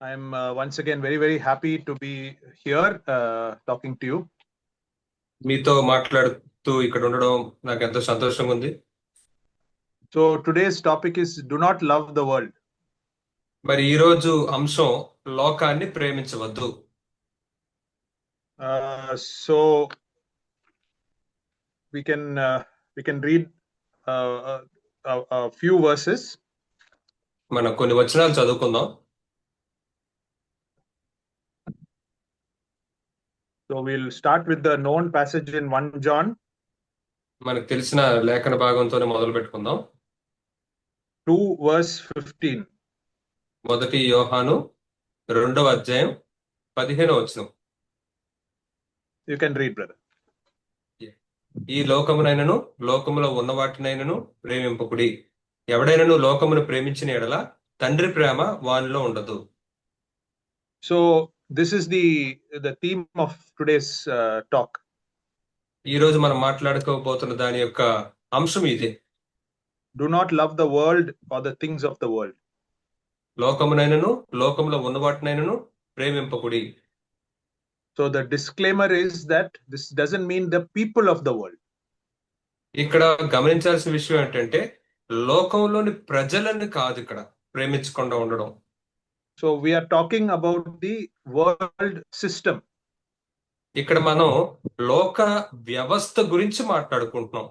I'm uh, once again very, very happy to be here uh, talking to you. మీతో మాట్లాడుతూ ఇక్కడ ఉండడం నాకు ఎంతో సంతోషంగా ఉంది So, today's topic is Do Not Love the World. మరి ఈ రోజు అంశం లోకాన్ని ప్రేమించవద్దు Uh, so, we can uh, we can read uh, a, a, a few verses. మనం కొన్ని వచనాలు చదువుకుందాం So, we'll start with the known passage in 1 John. మనకు తెలిసిన లేఖన భాగంతోనే మొదలు పెట్టుకుందాం. 2, verse 15. మొదటి యోహాను రెండవ అధ్యాయం పదిహేనో వచనం. You can read, brother. ఈ లోకమునైనను లోకములో ఉన్న వాటినైనను ప్రేమింపకుడి. ఎవడైనను లోకమును ప్రేమించిన ఎడల తండ్రి ప్రేమ వానిలో ఉండదు. So, this is the the theme of today's uh, talk. ఈ రోజు మనం మాట్లాడుకోబోతున్న దాని యొక్క అంశం ఇదే Do not love the world or the things of the world. లోకమునైనను లోకములో ఉన్న వాటినైనను ప్రేమింపకుడి So the disclaimer is that this doesn't mean the people of the world. ఇక్కడ గమనించాల్సిన విషయం ఏంటంటే లోకంలోని ప్రజలని కాదు ఇక్కడ ప్రేమించకుండా ఉండడం so we're talking about the world system ఇక్కడ మనం లోక వ్యవస్థ గురించి మాట్లాడుకుంటున్నాం.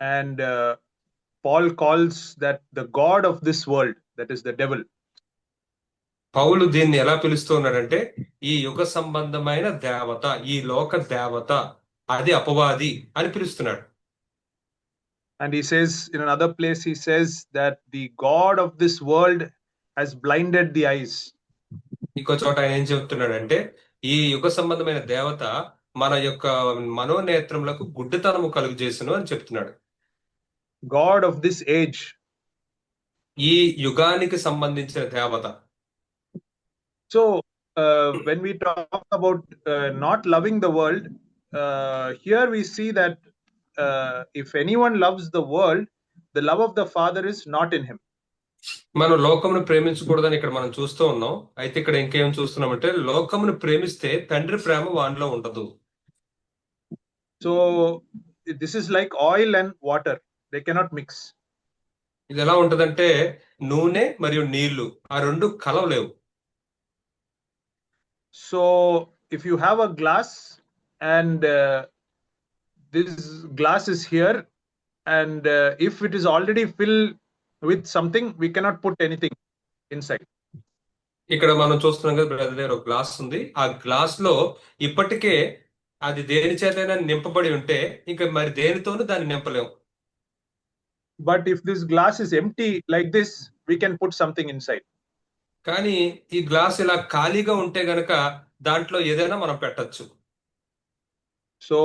And Paul calls that the god of this world that is the devil పౌలు దీన్ని ఎలా పిలుస్తున్నాడంటే ఈ యుగ సంబంధమైన దేవత ఈ లోక దేవత అది అపవాది అని పిలుస్తున్నాడు. And he says in another place, he says that the God of this world has blinded the eyes. ఇంకో చోట ఆయన ఏం చెప్తున్నాడంటే ఈ యుగ సంబంధమైన దేవత మన యొక్క మనోనేత్రములకు గుడ్డితనము కలుగు చేసును అని చెప్తున్నాడు God of this age. ఈ యుగానికి సంబంధించిన దేవత So uh, when we talk about uh, not loving the world, uh, here if anyone loves the world the love of the Father is not in him మనం లోకంను ప్రేమించకూడదని ఇక్కడ మనం చూస్తూ ఉన్నాం. అయితే ఇక్కడ ఇంకేం చూస్తున్నామంటే లోకమును ప్రేమిస్తే తండ్రి ప్రేమ వానిలో ఉండదు. So this is like oil and water they cannot mix ఇది ఎలా ఉంటదంటే నూనె మరియు నీళ్ళు ఆ రెండు కలవలేవు. So if you have a glass and this glass is here, and uh, if it is already filled with something, we cannot put anything inside. ఇక్కడ మనం చూస్తున్నాం కదా బ్రదర్ ఒక గ్లాస్ ఉంది ఆ గ్లాస్లో ఇప్పటికే అది దేని చేతైనా నింపబడి ఉంటే ఇంకా మరి దేనితోనూ దాన్ని నింపలేము But if this glass is empty like this, we can put something inside. కానీ ఈ గ్లాస్ ఇలా ఖాళీగా ఉంటే గనక దాంట్లో ఏదైనా మనం పెట్టొచ్చు So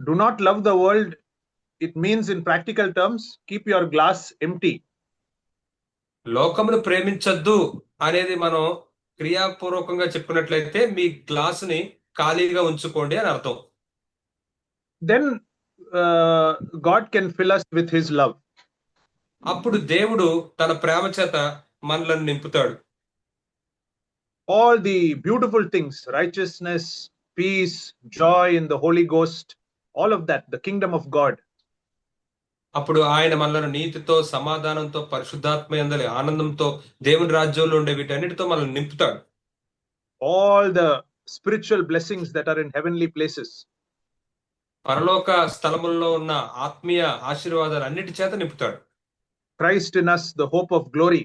do not love the world. It means, in practical terms, keep your glass empty. లోకమును ప్రేమించొద్దు అనేది మనం క్రియాపూర్వకంగా చెప్పినట్లయితే మీ గ్లాసుని ఖాళీగా ఉంచుకోండి అని అర్థం Then uh, God can fill us with His love. అప్పుడు దేవుడు తన ప్రేమ చేత మనలను నింపుతాడు All the beautiful things righteousness, peace, joy in the Holy Ghost, all of that, the kingdom of God. అప్పుడు ఆయన మనలను నీతితో సమాధానంతో పరిశుద్ధాత్మ యందలి ఆనందంతో దేవుని రాజ్యంలో ఉండే వీటన్నిటితో మనల్ని నింపుతాడు all the spiritual blessings that are in heavenly places. పరలోక స్థలముల్లో ఉన్న ఆత్మీయ ఆశీర్వాదాలు అన్నిటి చేత నింపుతాడు Christ in us, the hope of glory.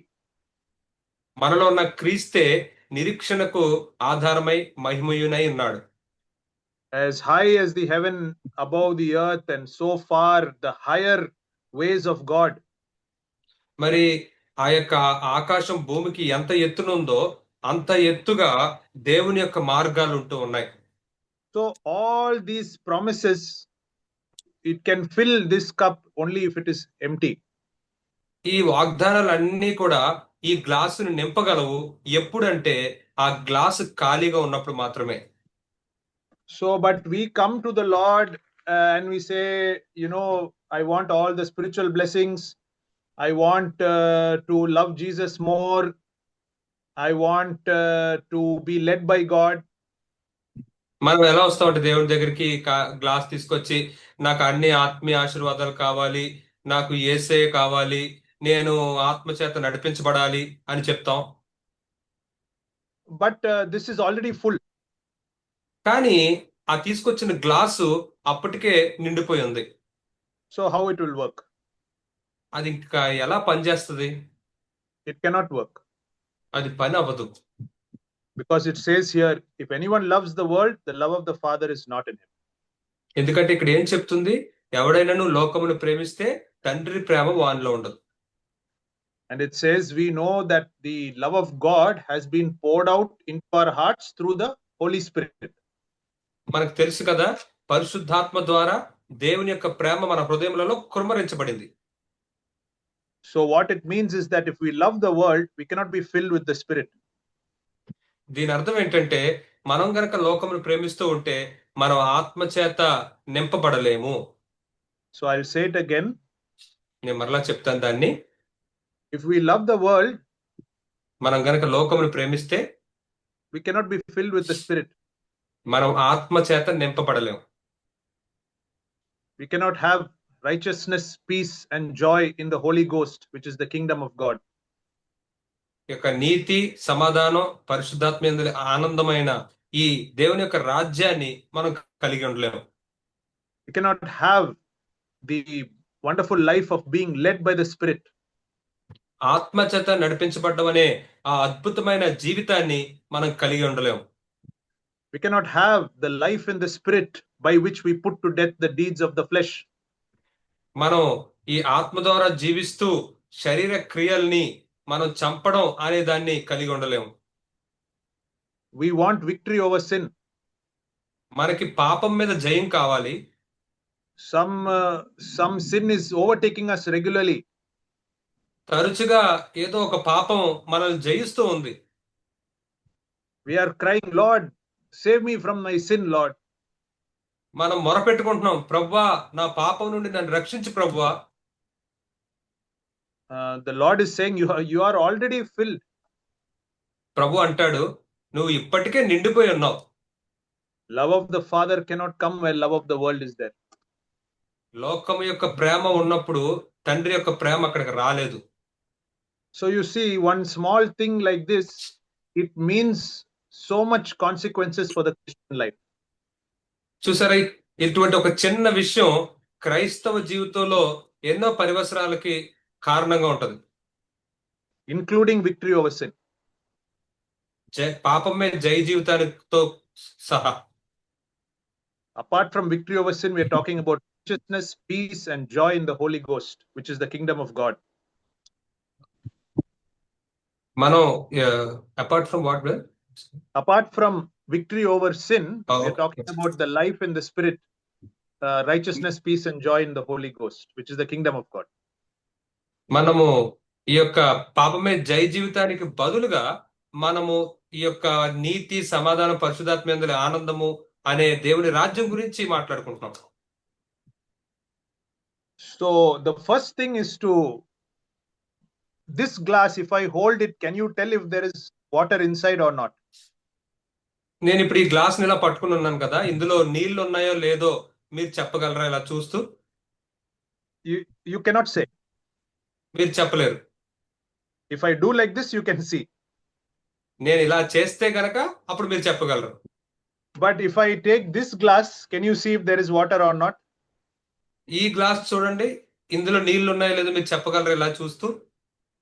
మనలో ఉన్న క్రీస్తే నిరీక్షణకు ఆధారమై మహిమయునై ఉన్నాడు As high as the heaven above the earth, and so far the higher ways of God. మరి ఆ యొక్క ఆకాశం భూమికి ఎంత ఎత్తునుందో అంత ఎత్తుగా దేవుని యొక్క మార్గాలు ఉంటూ ఉన్నాయి So, all these promises, it can fill this cup only if it is empty. ఈ వాగ్దానాలన్నీ కూడా ఈ గ్లాసును నింపగలవు ఎప్పుడంటే ఆ గ్లాసు ఖాళీగా ఉన్నప్పుడు మాత్రమే So, but we come to the Lord uh, and we say, you know, I want all the spiritual blessings. I want uh, to love Jesus more. I want uh, to be led by God. మనం ఎలా వస్తామంటే దేవుని దగ్గరికి కా- glass తీసుకొచ్చి నాకు అన్ని ఆత్మీయ ఆశీర్వాదాలు కావాలి నాకు ఏసే కావాలి నేను ఆత్మ చేత నడిపించబడాలి అని చెప్తాం But uh, this is already full. కానీ ఆ తీసుకొచ్చిన గ్లాసు అప్పటికే నిండిపోయి ఉంది so how it will work అది ఇంకా ఎలా పనిచేస్తుంది? ఇట్ కెనాట్ వర్క్ అది పని అవ్వదు. Because it says here if anyone loves the world the love of the Father is not in ఎందుకంటే ఇక్కడ ఏం చెప్తుంది? ఎవడైనాను లోకమును ప్రేమిస్తే తండ్రి ప్రేమ వానిలో ఉండదు. And it says we know that the love of God has been poured out in for hearts through the Holy Spirit మనకు తెలుసు కదా పరిశుద్ధాత్మ ద్వారా దేవుని యొక్క ప్రేమ మన హృదయములలో కుమ్మరించబడింది So, what it means is that if we love the world, we cannot be filled with the Spirit. దీని అర్థం ఏంటంటే మనం గనక లోకమును ప్రేమిస్తూ ఉంటే మనం ఆత్మ చేత నింపబడలేము So, I'll say it again. నేను మరలా చెప్తాను దాన్ని If we love the world, మనం గనక లోకమును ప్రేమిస్తే we cannot be filled with the Spirit. మనం ఆత్మ చేత నింపబడలేము we cannot have righteousness peace and joy in the Holy Ghost which is the kingdom of God యొక్క నీతి సమాధానం పరిశుద్ధాత్మ ఆనందమైన ఈ దేవుని యొక్క రాజ్యాన్ని మనం కలిగి ఉండలేము you cannot have the wonderful life of being led by the Spirit ఆత్మ చేత నడిపించబడ్డం ఆ అద్భుతమైన జీవితాన్ని మనం కలిగి ఉండలేము we cannot have the life in the Spirit by which we put to death the deeds of the flesh. మనం ఈ ఆత్మ ద్వారా జీవిస్తూ శరీర క్రియల్ని మనం చంపడం అనే దాన్ని కలిగి ఉండలేము. We want victory over sin మనకి పాపం మీద జయం కావాలి. Some some sin is overtaking us regularly తరచుగా ఏదో ఒక పాపం మనల్ని జయిస్తూ ఉంది. We are crying Lord save me from my sin Lord మనం మొరపెట్టుకుంటున్నాం. ప్రభువా నా పాపం నుండి నన్ను రక్షించు ప్రభువా the Lord is saying you you are already filled ప్రభు అంటాడు నువ్వు ఇప్పటికే నిండిపోయి ఉన్నావు. Love of the Father cannot come why love of the world is there లోకం యొక్క ప్రేమ ఉన్నప్పుడు తండ్రి యొక్క ప్రేమ అక్కడికి రాలేదు. So you see one small thing like this it means so much consequences for the Christian life. చూసారా ఇటువంటి ఒక చిన్న విషయం క్రైస్తవ జీవితంలో ఎన్నో పరివసరాలకి కారణంగా ఉంటది including victory over sin. జై పాపం మీద జై జీవితానితో సహా Apart from victory over sin, we are talking about righteousness, peace, and joy in the Holy Ghost, which is the kingdom of God. మనం apart from what apart from victory over sin talking about the life in the Spirit righteousness peace and joy in the Holy Ghost which is the kingdom of God మనము ఈ యొక్క పాపమే జై జీవితానికి బదులుగా మనము ఈ యొక్క నీతి సమాధానం పరిశుధాత్మ ఆనందము అనే దేవుని రాజ్యం గురించి మాట్లాడుకుంటున్నాం. So the first thing is to this glass if I hold it can you tell if there is water inside or not నేను ఇప్పుడు ఈ గ్లాస్ ఇలా పట్టుకుని ఉన్నాను కదా ఇందులో నీళ్ళు ఉన్నాయో లేదో మీరు చెప్పగలరా ఇలా చూస్తూ you cannot say. మీరు చెప్పలేరు If I do like this, you can see. నేను ఇలా చేస్తే గనక అప్పుడు మీరు చెప్పగలరు But if I take this glass, can you see if there is water or not? ఈ గ్లాస్ చూడండి ఇందులో నీళ్ళు ఉన్నాయో లేదో మీరు చెప్పగలరు ఇలా చూస్తూ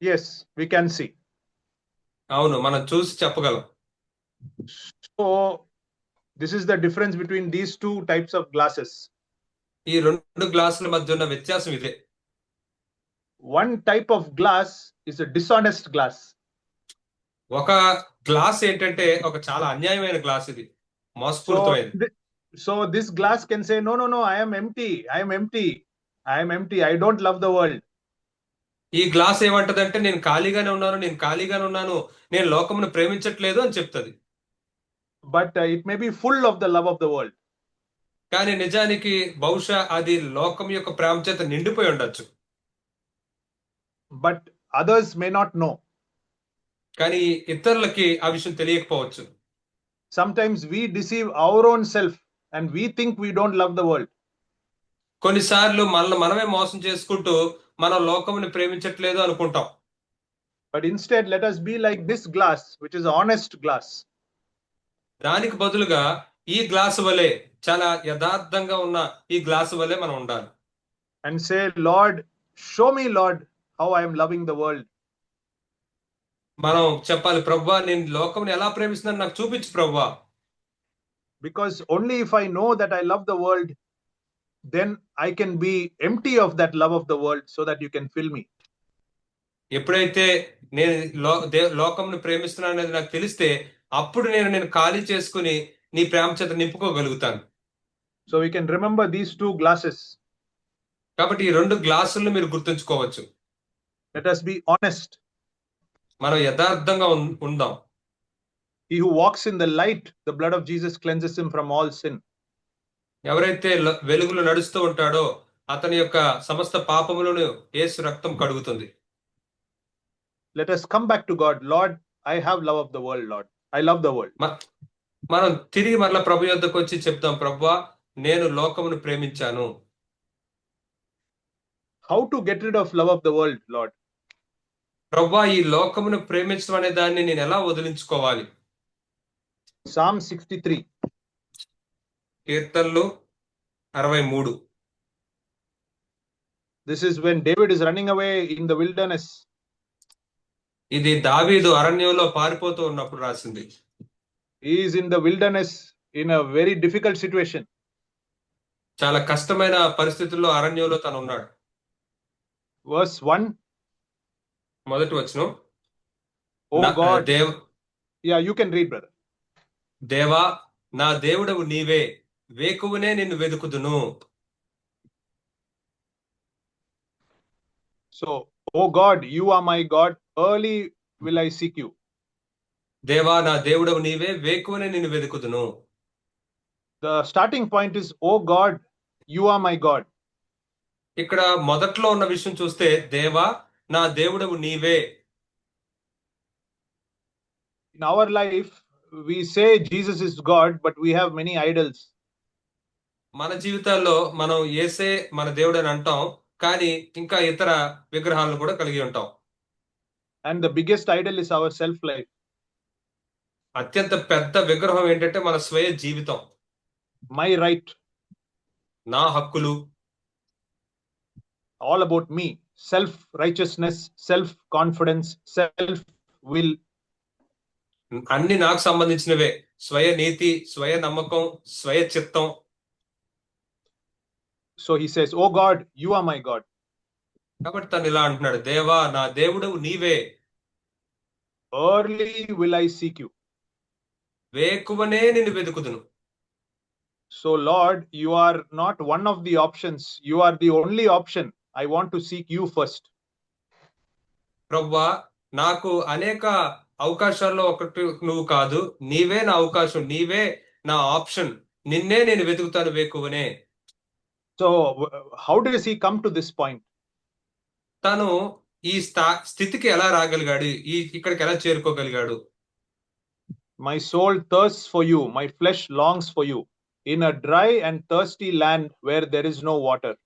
Yes, we can see. అవును మనం చూసి చెప్పగలం this is the difference between these two types of glasses ఈ రెండు గ్లాసుల మధ్య ఉన్న వ్యత్యాసం ఇదే. One type of glass is a dishonest glass ఒక గ్లాస్ ఏంటంటే ఒక చాలా అన్యాయమైన గ్లాస్ ఇది. మోసపూరితమైనది. So this glass can say no no no I am empty I am empty I I don't love the world ఈ గ్లాస్ ఏమంటదంటే నేను ఖాళీగానే ఉన్నాను నేను ఖాళీగానే ఉన్నాను నేను లోకమును ప్రేమించట్లేదు అని చెప్తుంది. But it may be full of the love of the world కానీ నిజానికి బహుశా అది లోకం యొక్క ప్రాముఖ్యత నిండిపోయి ఉండొచ్చు. But others may not know కానీ ఇతరులకి ఆ విషయం తెలియకపోవచ్చు. Sometimes we deceive our own self and we think we don't love the world కొన్నిసార్లు మనల్ని మనమే మోసం చేసుకుంటూ మన లోకముని ప్రేమించట్లేదు అనుకుంటాం. But instead let us be like this glass which is honest glass దానికి బదులుగా ఈ గ్లాసు వలె చాలా యథార్థంగా ఉన్న ఈ గ్లాసు వలె మనం ఉండాలి and say, Lord, show me, Lord, how I am loving the world. మనం చెప్పాలి ప్రవ్వా నేను లోకముని ఎలా ప్రేమిస్తున్నాను నాకు చూపించు ప్రవ్వా Because only if I know that I love the world, then I can be empty of that love of the world so that you can fill me. ఎప్పుడైతే నేను లో దే లోకముని ప్రేమిస్తున్నాను అనేది నాకు తెలిస్తే అప్పుడు నేను నేను ఖాళీ చేసుకుని నీ ప్రేమ చేత నింపుకోగలుగుతాను. So we can remember these two glasses కాబట్టి ఈ రెండు గ్లాసులను మీరు గుర్తుంచుకోవచ్చు. లెట్ అస్ బి ఆనెస్ట్ మనం యథార్థంగా ఉందాం. He who walks in the light the blood of Jesus cleanses him from all sin ఎవరైతే వెలుగులో నడుస్తూ ఉంటాడో అతని యొక్క సమస్త పాపములను యేసు రక్తం కడుగుతుంది. Let us come back to God Lord I have love of the world Lord I love the world మనం తిరిగి మరలా ప్రభు యొద్దకు వచ్చి చెప్తాం ప్రభు నేను లోకమును ప్రేమించాను. How to get rid of love of the world Lord ప్రభు ఈ లోకమును ప్రేమించడం అనే దాన్ని నేను ఎలా వదిలించుకోవాలి? సామ్ సిక్స్టీ త్రీ కీర్తనలు అరవై మూడు. This is when David is running away in the wilderness ఇది దావీదు అరణ్యంలో పారిపోతూ ఉన్నప్పుడు రాసింది is in the wilderness in a very difficult situation. చాలా కష్టమైన పరిస్థితుల్లో అరణ్యంలో తను ఉన్నాడు Verse 1 మొదటి వచనం God. దేవ Yeah, you can read, brother. దేవా నా దేవుడవు నీవే వేకువనే నిన్ను వెదుకుదును So, O God you are my God early will I seek you. దేవా నా దేవుడు నీవే వేకునే నేను వెతుకుతును the starting point is O God you are my God. ఇక్కడ మొదట్లో ఉన్న విషయం చూస్తే దేవా నా దేవుడవు నీవే. In our life we say Jesus is God but we have many idols మన జీవితాల్లో మనం ఏసే మన దేవుడు అని అంటాం కానీ ఇంకా ఇతర విగ్రహాలను కూడా కలిగి ఉంటాం And the biggest idol is our self life. అత్యంత పెద్ద విగ్రహం ఏంటంటే మన స్వయ జీవితం My right, నా హక్కులు all about me. Self righteousness, self confidence, self will. అన్ని నాకు సంబంధించినవే స్వయ నీతి స్వయ నమ్మకం స్వయ చిత్తం So he says, Oh God, you are my God. కాబట్టి తను ఇలా అంటున్నాడు దేవా నా దేవుడవు నీవే Early will I seek you. వేకువనే నిన్ను వెతుకుదును So, Lord, you are not one of the options. You are the only option. I want to seek you first. ప్రవ్వా నాకు అనేక అవకాశాల్లో ఒకటి నువ్వు కాదు నీవే నా అవకాశం నీవే నా ఆప్షన్ నిన్నే నేను వెతుకుతాను వేకువనే so how does he come to this point తను ఈ స్థా స్థితికి ఎలా రాగలిగాడు? ఈ ఇక్కడికి ఎలా చేరుకోగలిగాడు? My soul thirsts for you my flesh longs for you in a dry and thirsty land where there is no water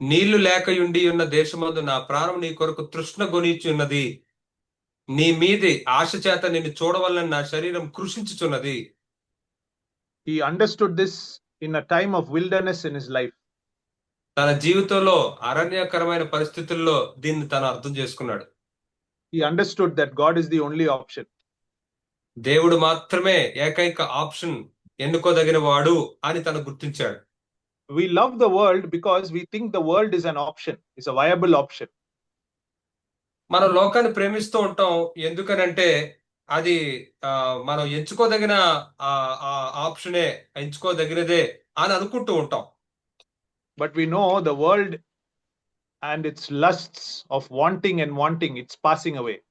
నీళ్ళు లేక ఉండి ఉన్న దేశమందు నా ప్రాణం నీ కొరకు తృష్ణ గొనిచి ఉన్నది. నీ మీది ఆశ చేత నిన్ను చూడవాలని నా శరీరం కృషించుచున్నది. He understood this in a time of wilderness in his life తన జీవితంలో అరణ్యకరమైన పరిస్థితుల్లో దీన్ని తను అర్థం చేసుకున్నాడు. He understood that God is the only option దేవుడు మాత్రమే ఏకైక ఆప్షన్ ఎన్నుకోదగిన వాడు అని తను గుర్తించాడు. We love the world because we think the world is an option is a viable option మనం లోకాన్ని ప్రేమిస్తూ ఉంటాం ఎందుకనంటే అది మనం ఎంచుకోదగిన ఆప్షనే ఎంచుకోదగినదే అని అనుకుంటూ ఉంటాం. But we know the world and its lusts of wanting and wanting its passing away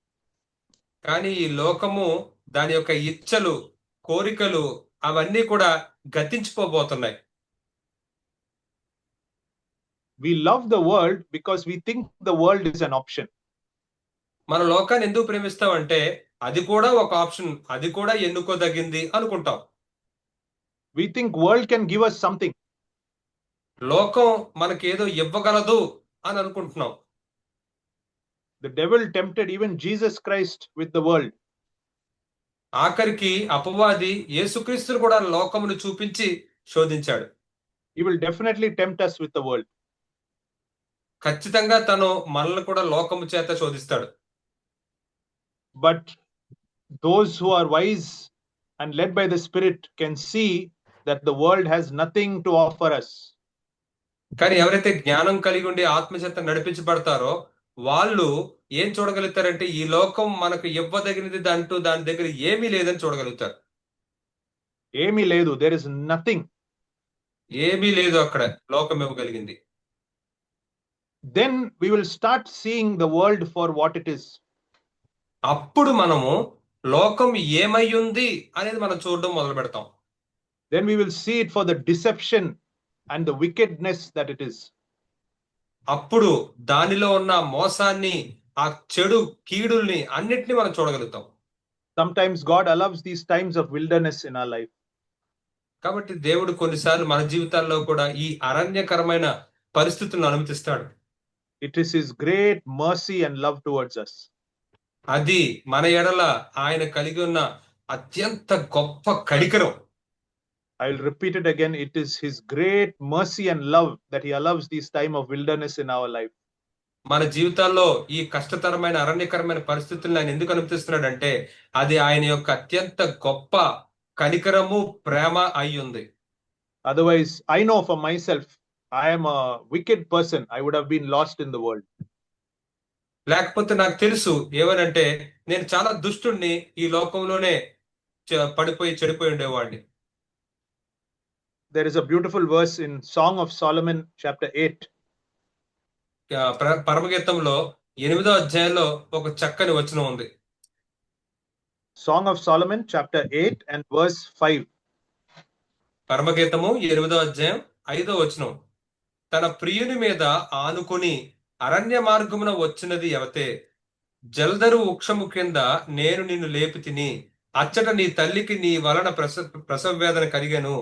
కానీ ఈ లోకము దాని యొక్క ఇచ్చలు కోరికలు అవన్నీ కూడా గతించిపోబోతున్నాయి. We love the world because we think the world is an option మన లోకాన్ని ఎందుకు ప్రేమిస్తామంటే అంటే అది కూడా ఒక ఆప్షన్ అది కూడా ఎన్నుకోదగింది అనుకుంటాం. We think world can give us something లోకం మనకి ఏదో ఇవ్వగలదు అని అనుకుంటున్నాం. The devil tempted even Jesus Christ with the world ఆఖరికి అపవాది యేసుక్రీస్తును కూడా లోకమును చూపించి శోధించాడు. He will definitely tempt us with the world ఖచ్చితంగా తను మనల్ని కూడా లోకము చేత శోధిస్తాడు. But those who are wise and led by the Spirit can see that the world has nothing to offer us. కానీ ఎవరైతే జ్ఞానం కలిగి ఉండి ఆత్మచేత నడిపించబడతారో వాళ్ళు ఏం చూడగలుగుతారంటే ఈ లోకం మనకు ఇవ్వదగినది దాంట్లో దాని దగ్గర ఏమీ లేదని చూడగలుగుతారు Amy Ledu, there is nothing. ఏమీ లేదు అక్కడ లోకం ఇవ్వగలిగింది Then we will start seeing the world for what it is. అప్పుడు మనము లోకం ఏమై ఉంది అనేది మనం చూడడం మొదలు పెడతాం then we will see it for the deception and the wickedness that it is అప్పుడు దానిలో ఉన్న మోసాన్ని ఆ చెడు కీడుల్ని అన్నిటిని మనం చూడగలుగుతాం. Sometimes God allows these times of wilderness in our life కాబట్టి దేవుడు కొన్నిసార్లు మన జీవితాల్లో కూడా ఈ అరణ్యకరమైన పరిస్థితులను అనుమతిస్తాడు. It is his great mercy and love towards us అది మన ఎడల ఆయన కలిగి ఉన్న అత్యంత గొప్ప కనికరం I will repeat it again. It is His great mercy and love that He allows these time of wilderness in our life. మన జీవితాల్లో ఈ కష్టతరమైన అరణ్యకరమైన పరిస్థితులను ఆయన ఎందుకు అనుమతిస్తున్నాడంటే అది ఆయన యొక్క అత్యంత గొప్ప కనికరము ప్రేమ అయి ఉంది Otherwise, I know for myself, I am a wicked person. I would have been lost in the world. లేకపోతే నాకు తెలుసు ఏమనంటే నేను చాలా దుష్టుణ్ణి ఈ లోకంలోనే పడిపోయి చెడిపోయి ఉండేవాడిని There is a beautiful verse in Song of Solomon, chapter 8. ఆ, ప్ర- పరమగీతంలో ఎనిమిదో అధ్యాయంలో ఒక చక్కని వచనం ఉంది Song of Solomon, chapter 8, and verse 5. పరమగీతము ఎనిమిదో అధ్యాయం ఐదో వచనం తన ప్రియుని మీద ఆనుకుని అరణ్య మార్గమున వచ్చినది ఎవతే? జల్దరు వృక్షము కింద నేను నిన్ను లేపి తిని అచ్చట నీ తల్లికి నీ వలన ప్రస ప్రసవ వేదన కరిగాను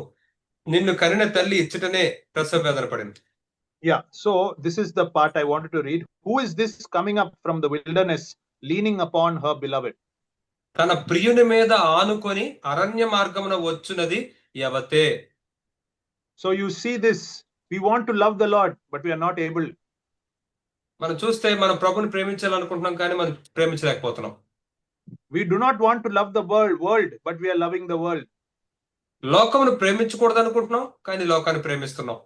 నిన్ను కరిన తల్లి ఇచ్చటనే ప్రసవ వేదన పడింది. Yeah so this is the part I want to read who is this coming up from the wilderness leaning upon her beloved తన ప్రియుని మీద ఆనుకొని అరణ్య మార్గమున వచ్చినది ఎవతే? So you see this we want to love the Lord but we are not able మనం చూస్తే మనం ప్రభుని ప్రేమించాలనుకుంటున్నాం కానీ మనం ప్రేమించలేకపోతున్నాం. We do not want love the world world but we loving the world లోకమును ప్రేమించకూడదు అనుకుంటున్నాం కానీ లోకాన్ని ప్రేమిస్తున్నాం.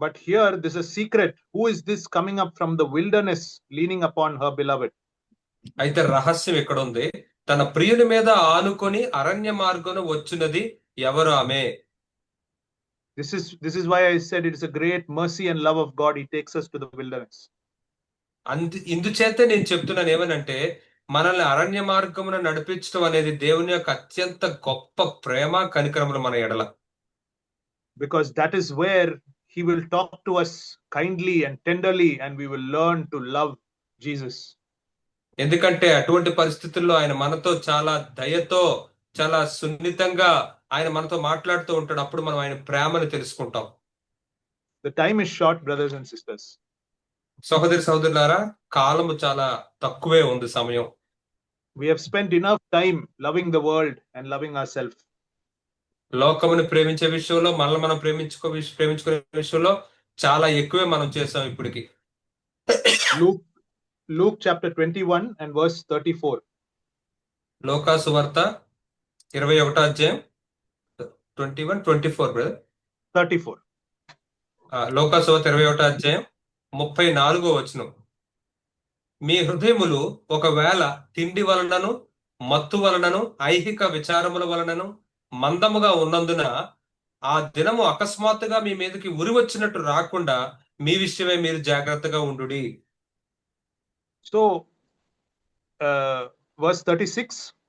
But here this is secret who is this coming up from the wilderness leaning upon her beloved అయితే రహస్యం ఇక్కడ ఉంది. తన ప్రియుని మీద ఆనుకొని అరణ్య మార్గంలో వచ్చినది ఎవరు? ఆమె. This is this is why I said it is a great mercy and love of God. He takes us to the wilderness. అందు ఇందుచేతే నేను చెప్తున్నాను ఏమనంటే మనల్ని అరణ్య మార్గమున నడిపించడం అనేది దేవుని యొక్క అత్యంత గొప్ప ప్రేమ కనికరములు మన ఎడల because that is where he will talk to us kindly and tenderly and we will learn to love jesus ఎందుకంటే అటువంటి పరిస్థితుల్లో ఆయన మనతో చాలా దయతో చాలా సున్నితంగా ఆయన మనతో మాట్లాడుతూ ఉంటాడు. అప్పుడు మనం ఆయన ప్రేమను తెలుసుకుంటాం. The time is short brothers and sisters. సహోదరి సహోదరులారా కాలము చాలా తక్కువే ఉంది సమయం. We have spent enough time loving the world and loving ourselves లోకముని ప్రేమించే విషయంలో మనల్ని మనం ప్రేమించుకో ప్రేమించుకునే విషయంలో చాలా ఎక్కువే మనం చేసాం ఇప్పటికి. Luke luke chapter 21 and verse 34 లోకాసు వార్త ఇరవై ఒకటో అధ్యాయం twenty one twenty four. Brother 34 లోకాసు వార్త ఇరవై ఒకటో అధ్యాయం ముప్పై నాలుగో వచనం. మీ హృదయములు ఒకవేళ తిండి వలనను మత్తు వలనను ఐహిక విచారముల వలనను మందముగా ఉన్నందున ఆ దినము అకస్మాత్తుగా మీ మీదకి ఉరి వచ్చినట్టు రాకుండా మీ విషయమే మీరు జాగ్రత్తగా ఉండుడి. So uh, verse 36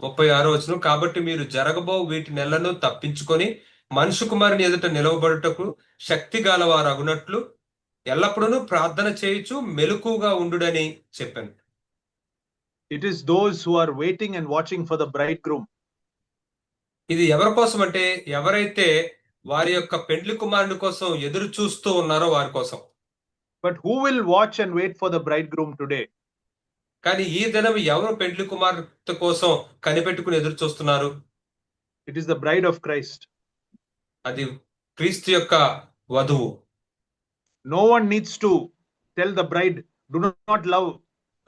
ముప్పై ఆరో వచనం కాబట్టి మీరు జరగబో వీటి నెలను తప్పించుకొని మనుషు కుమారుని ఎదుట నిలవబడుటకు శక్తి గలవారు అగునట్లు ఎల్లప్పుడూ ప్రార్థన చేయుచు మెలకుగా ఉండుడని చెప్పాను It is those who are waiting and watching for the bridegroom. ఇది ఎవరి కోసం అంటే ఎవరైతే వారి యొక్క పెండ్లి కుమారుని కోసం ఎదురు చూస్తూ ఉన్నారో వారి కోసం But who will watch and wait for the bridegroom today? కానీ ఈ దినం ఎవరు పెండ్లి కుమార్తె కోసం కనిపెట్టుకుని ఎదురు చూస్తున్నారు It is the bride of Christ. అది క్రీస్తు యొక్క వధువు No one needs to tell the bride, do not love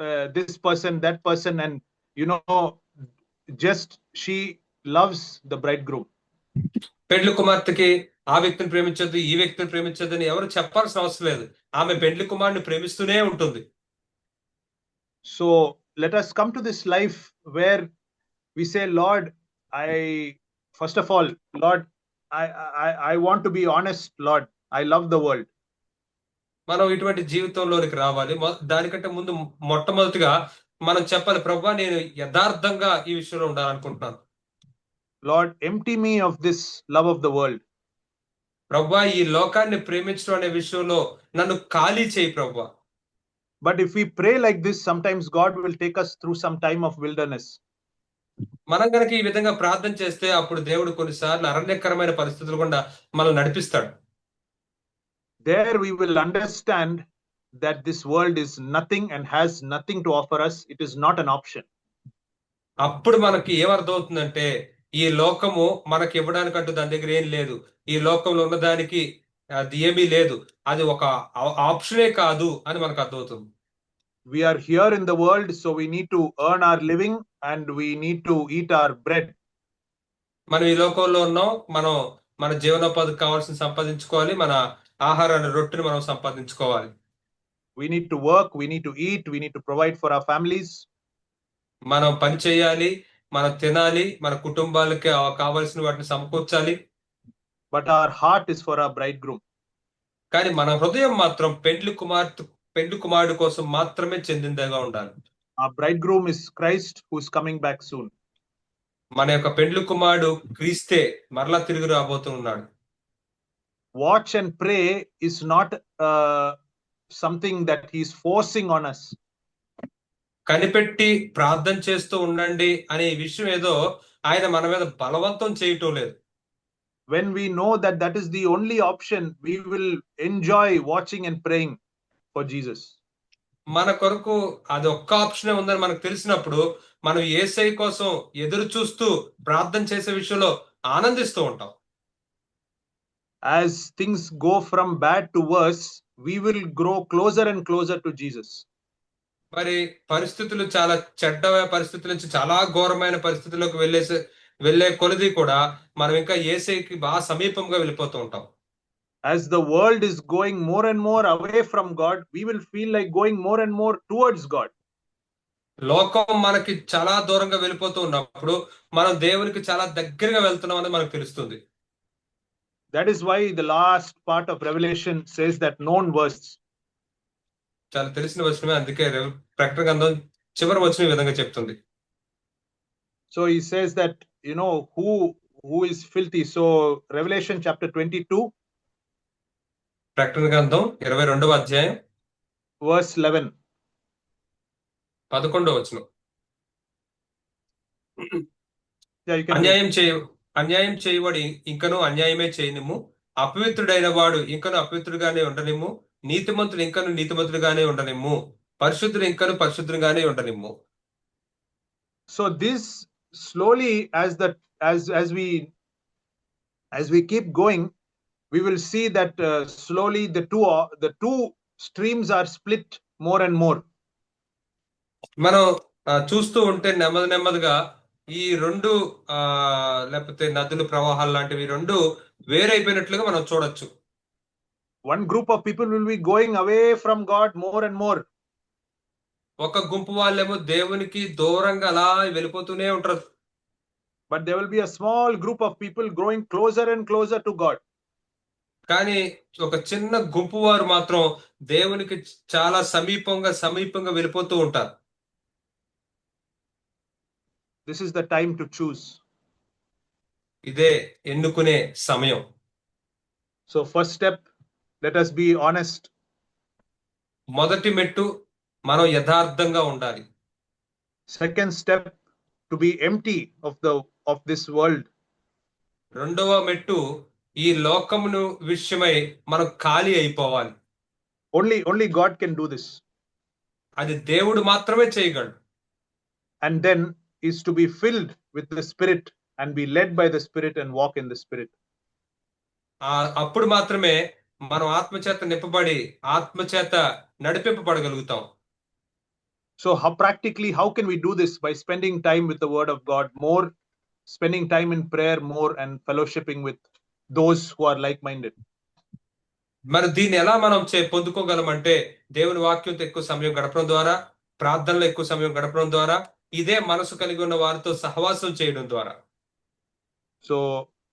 uh, this person, that person, and you know, just she loves the bridegroom. పెండ్లి కుమార్తెకి ఆ వ్యక్తిని ప్రేమించొద్దు ఈ వ్యక్తిని ప్రేమించొద్దు అని ఎవరు చెప్పాల్సిన అవసరం లేదు ఆమె పెండ్లి కుమారుని ప్రేమిస్తూనే ఉంటుంది So let us come to this life where we say, Lord, I first of all, Lord, I I, I want to be honest, Lord. I love the world. మనం ఇటువంటి జీవితంలోనికి రావాలి మొ- దానికంటే ముందు మొట్టమొదటిగా మనం చెప్పాలి ప్రభా నేను యథార్థంగా ఈ విషయంలో ఉండాలనుకుంటున్నాను Lord, empty me of this love of the world. ప్రభా ఈ లోకాన్ని ప్రేమించడం అనే విషయంలో నన్ను ఖాళీ చేయి ప్రభా but if we pray like this sometimes God will take us through some time of wilderness మనం కనుక ఈ విధంగా ప్రార్థన చేస్తే అప్పుడు దేవుడు కొన్నిసార్లు అరణ్యకరమైన పరిస్థితులు కూడా మనల్ని నడిపిస్తాడు. There we will understand that this world is nothing and has nothing to offer us it is not an option అప్పుడు మనకి ఏమర్థమవుతుందంటే ఈ లోకము మనకి ఇవ్వడానికి అంటూ దాని దగ్గర ఏం లేదు. ఈ లోకంలో ఉన్న దానికి అది ఏమీ లేదు. అది ఒక ఆప్షనే కాదు అని మనకు అర్థమవుతుంది. We are here in the world, so we need to earn our living and we need to eat our bread. మనం ఈ లోకంలో ఉన్నాం మనం మన జీవనోపాధికి కావాల్సిన సంపాదించుకోవాలి మన ఆహారాన్ని రొట్టెని మనం సంపాదించుకోవాలి We need to work, we need to eat, we need to provide for our families. మనం పని చేయాలి మనం తినాలి మన కుటుంబాలకి ఆ- కావాల్సిన వాటిని సమకూర్చాలి But our heart is for our bridegroom. కానీ మన హృదయం మాత్రం పెండ్లి కుమార్తె పెండు కుమారుడు కోసం మాత్రమే చెందిందగా ఉండాలి. ఆ bridegroom is Christ who is coming back soon మన యొక్క పెండ్లు కుమారుడు క్రీస్తే మరలా తిరిగి రాబోతున్నాడు watch and pray is not something that he's forcing on us కనిపెట్టి ప్రార్థన చేస్తూ ఉండండి అనే విషయం ఏదో ఆయన మన మీద బలవంతం చేయటం లేదు. When we know that that is the only option we will enjoy watching and praying for Jesus. మన కొరకు అది ఒక్క ఆప్షనే ఉందని మనకు తెలిసినప్పుడు మనం ఏసై కోసం ఎదురు చూస్తూ ప్రార్థన చేసే విషయంలో ఆనందిస్తూ ఉంటాం As things go from bad to worse, we will grow closer and closer to Jesus. మరి పరిస్థితులు చాలా చెడ్డ పరిస్థితుల నుంచి చాలా ఘోరమైన పరిస్థితుల్లోకి వెళ్ళేసే వెళ్ళే కొలది కూడా మనం ఇంకా ఏసైకి బాగా సమీపంగా వెళ్ళిపోతూ ఉంటాం As the world is going more and more away from God, we will feel like going more and more towards God. లోకం మనకి చాలా దూరంగా వెళ్ళిపోతూ ఉన్నప్పుడు మనం దేవునికి చాలా దగ్గరగా వెళ్తున్నాం అని మనకు తెలుస్తుంది That is why the last part of Revelation says that known verse. చాలా తెలిసిన వచనమే అందుకే ప్రకటన గ్రంథం చివరి వచ్చిన ఈ విధంగా చెప్తుంది So he says that, you know, who who is filthy. So Revelation chapter 22, ప్రకటన గ్రంథం ఇరవై రెండవ అధ్యాయం verse 11. పదకొండవ వచనం. అన్యాయం చేయ అన్యాయం చేయవాడు ఇంకను అన్యాయమే చేయనిమ్ము. అపవిత్రుడైన వాడు ఇంకను అపవిత్రుడుగానే ఉండనిమ్ము. నీతిమంతుడు ఇంకను నీతిమంతుడుగానే ఉండనిమ్ము. పరిశుద్ధుడు ఇంకను పరిశుద్ధుడుగానే ఉండనిమ్ము. So this slowly, as the as as we as we keep going, we will see that uh, slowly the two are, the two streams are split more and more. మనం ఆ, చూస్తూ ఉంటే నెమ్మది నెమ్మదిగా ఈ రెండు ఆ లేకపోతే నదుల ప్రవాహాలు లాంటివి రెండు వేరైపోయినట్లుగా మనం చూడొచ్చు One group of people will be going away from God more and more. ఒక గుంపు వాళ్ళేమో దేవునికి దూరంగా అలా వెళ్ళిపోతూనే ఉంటారు but there will be a small group of people growing closer and closer to God. కానీ ఒక చిన్న గుంపు వారు మాత్రం దేవునికి చాలా సమీపంగా సమీపంగా వెళ్ళిపోతూ ఉంటారు. This is the time to choose ఇదే ఎన్నుకునే సమయం. So first step let us be honest మొదటి మెట్టు మనం యథార్థంగా ఉండాలి. Second step to be empty of the of this world రెండవ మెట్టు ఈ లోకమును విషయమై మనం ఖాళీ అయిపోవాలి Only only God can do this. అది దేవుడు మాత్రమే చేయగలడు And then is to be filled with the Spirit and be led by the Spirit and walk in the Spirit. ఆ అప్పుడు మాత్రమే మనం ఆత్మచేత నింపబడి ఆత్మచేత నడిపింపబడగలుగుతాం So how practically how can we do this by spending time with the Word of God more, spending time in prayer more, and fellowshipping with those who are like-minded. మరి దీన్ని ఎలా మనం చే పొందుకోగలమంటే దేవుని వాక్యంతో ఎక్కువ సమయం గడపడం ద్వారా ప్రార్థనలో ఎక్కువ సమయం గడపడం ద్వారా ఇదే మనసు కలిగి ఉన్న వారితో సహవాసం చేయడం ద్వారా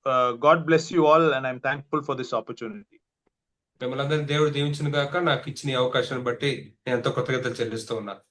uh, God bless you all, and I'm thankful for this opportunity. మిమ్మల్ని అందరినీ దేవుడు దీవించిన గాక నాకు ఇచ్చిన అవకాశాన్ని బట్టి నేను ఎంతో కృతజ్ఞతలు చెల్లిస్తూ ఉన్నాను